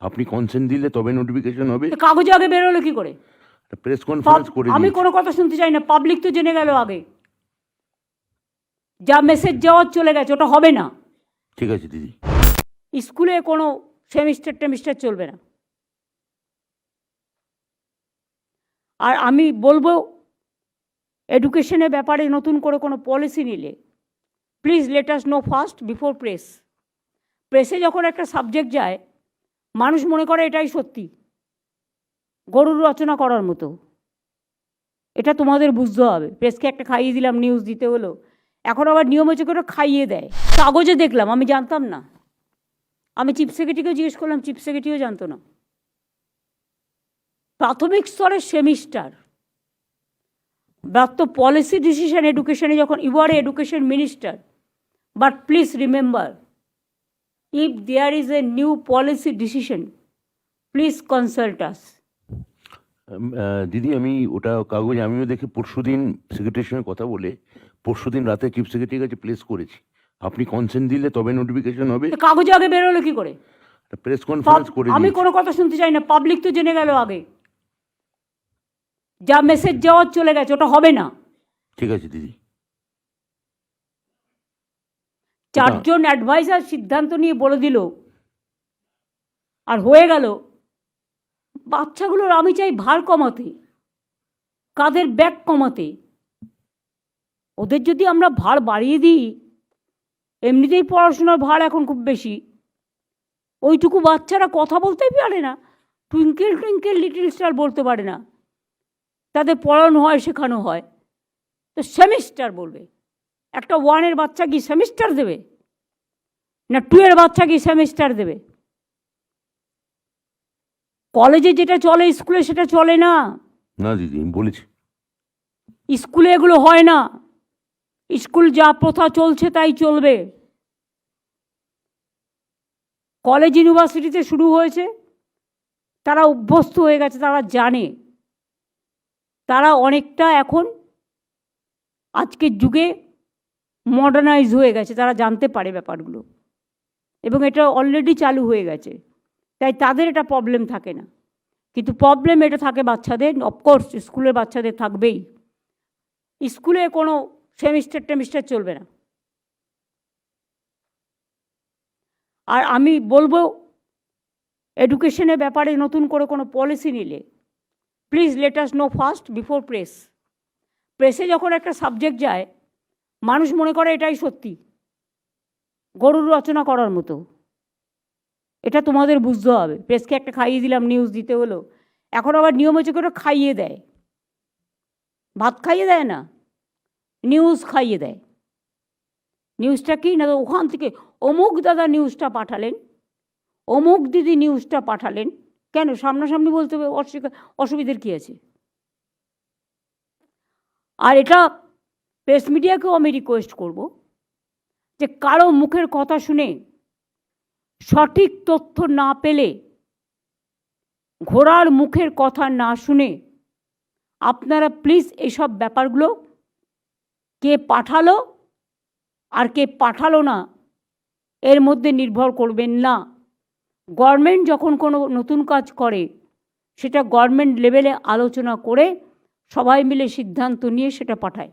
আপনি কনসেন্ট দিলে তবে নোটিফিকেশন হবে। কাগজে আগে বেরোলো কি করে? প্রেস কনফারেন্স করে আমি। কোনো কথা শুনতে চাই না পাবলিক তো জেনে গেল আগে। যা মেসেজ যাওয়ার চলে গেছে ওটা হবে না। ঠিক আছে দিদি। স্কুলে কোনো সেমিস্টার টেমিস্টার চলবে না। আর আমি বলব এডুকেশনের ব্যাপারে নতুন করে কোনো পলিসি নিলে please let us know first before press প্রেসে যখন একটা সাবজেক্ট যায় মানুষ মনে করে এটাই সত্যি। গরুর রচনা করার মতো। এটা তোমাদের বুঝতে হবে। প্রেসকে একটা খাইয়ে দিলাম নিউজ দিতে হলো। এখন আবার নিয়ম হচ্ছে করে খাইয়ে দেয়। কাগজে দেখলাম, আমি জানতাম না। আমি চিফ সেক্রেটারিকেও জিজ্ঞেস করলাম, চিফ সেক্রেটারিও জানতো না। প্রাথমিক স্তরের সেমিস্টার। ব্যাপ্ত পলিসি ডিসিশন এডুকেশনে যখন you are education minister but please remember if there is a new policy decision please consult us um, ah, দিদি আমি ওটা কাগজ আমিও দেখে পরশুদিন সেক্রেটারির সঙ্গে কথা বলে পরশুদিন রাতে চিফ সেক্রেটারির কাছে প্লেস করেছি। আপনি কনসেন্ট দিলে তবে নোটিফিকেশন হবে। কাগজে আগে বেরোলো কি করে? প্রেস কনফারেন্স করে আমি। কোনো কথা শুনতে চাই না পাবলিক তো জেনে গেল আগে। যা মেসেজ যাওয়ার চলে গেছে ওটা হবে না। ঠিক আছে দিদি। চারজন অ্যাডভাইজার সিদ্ধান্ত নিয়ে বলে দিল। আর হয়ে গেল, বাচ্চাগুলোর আমি চাই ভার কমাতে, কাদের ব্যাগ কমাতে। ওদের যদি আমরা ভার বাড়িয়ে দিই, এমনিতেই পড়াশোনার ভার এখন খুব বেশি। ওইটুকু বাচ্চারা কথা বলতেই পারে না, টুইঙ্কেল টুইঙ্কেল লিটিল স্টার বলতে পারে না। তাদের পড়ানো হয়, শেখানো হয়। তো সেমিস্টার বলবে। একটা ওয়ানের বাচ্চা কি সেমিস্টার দেবে? না টু এর বাচ্চা কি সেমিস্টার দেবে? কলেজে যেটা চলে স্কুলে সেটা চলে না। না দিদি আমি বলেছি। স্কুলে এগুলো হয় না। স্কুল যা প্রথা চলছে তাই চলবে। কলেজ ইউনিভার্সিটিতে শুরু হয়েছে। তারা অভ্যস্ত হয়ে গেছে তারা জানে। তারা অনেকটা এখন আজকের যুগে মডার্নাইজ হয়ে গেছে, তারা জানতে পারে ব্যাপারগুলো। এবং এটা অলরেডি চালু হয়ে গেছে। তাই তাদের এটা প্রবলেম থাকে না। কিন্তু প্রবলেম এটা থাকে বাচ্চাদের অফকোর্স স্কুলের বাচ্চাদের থাকবেই। স্কুলে কোনো সেমিস্টার টেমিস্টার চলবে না। আর আমি বলব এডুকেশনের ব্যাপারে নতুন করে কোনো পলিসি নিলে please let us know first before press প্রেসে যখন একটা সাবজেক্ট যায় মানুষ মনে করে এটাই সত্যি। গরুর রচনা করার মতো। এটা তোমাদের বুঝতে হবে। প্রেসকে একটা খাইয়ে দিলাম নিউজ দিতে হলো। এখন আবার নিয়ম হচ্ছে করে খাইয়ে দেয়। ভাত খাইয়ে দেয় না নিউজ খাইয়ে দেয়। নিউজটা কি না, ওখান থেকে অমুক দাদা নিউজটা পাঠালেন, অমুক দিদি নিউজটা পাঠালেন। কেন? সামনাসামনি বলতে হবে অসুবিধা অসুবিধের কী আছে? আর এটা প্রেস মিডিয়াকেও আমি রিকোয়েস্ট করব যে কারও মুখের কথা শুনে সঠিক তথ্য না পেলে ঘোড়ার মুখের কথা না শুনে আপনারা প্লিজ এসব ব্যাপারগুলো কে পাঠালো আর কে পাঠালো না এর মধ্যে নির্ভর করবেন না। গভর্নমেন্ট যখন কোনো নতুন কাজ করে, সেটা গভর্নমেন্ট লেভেলে আলোচনা করে সবাই মিলে সিদ্ধান্ত নিয়ে সেটা পাঠায়।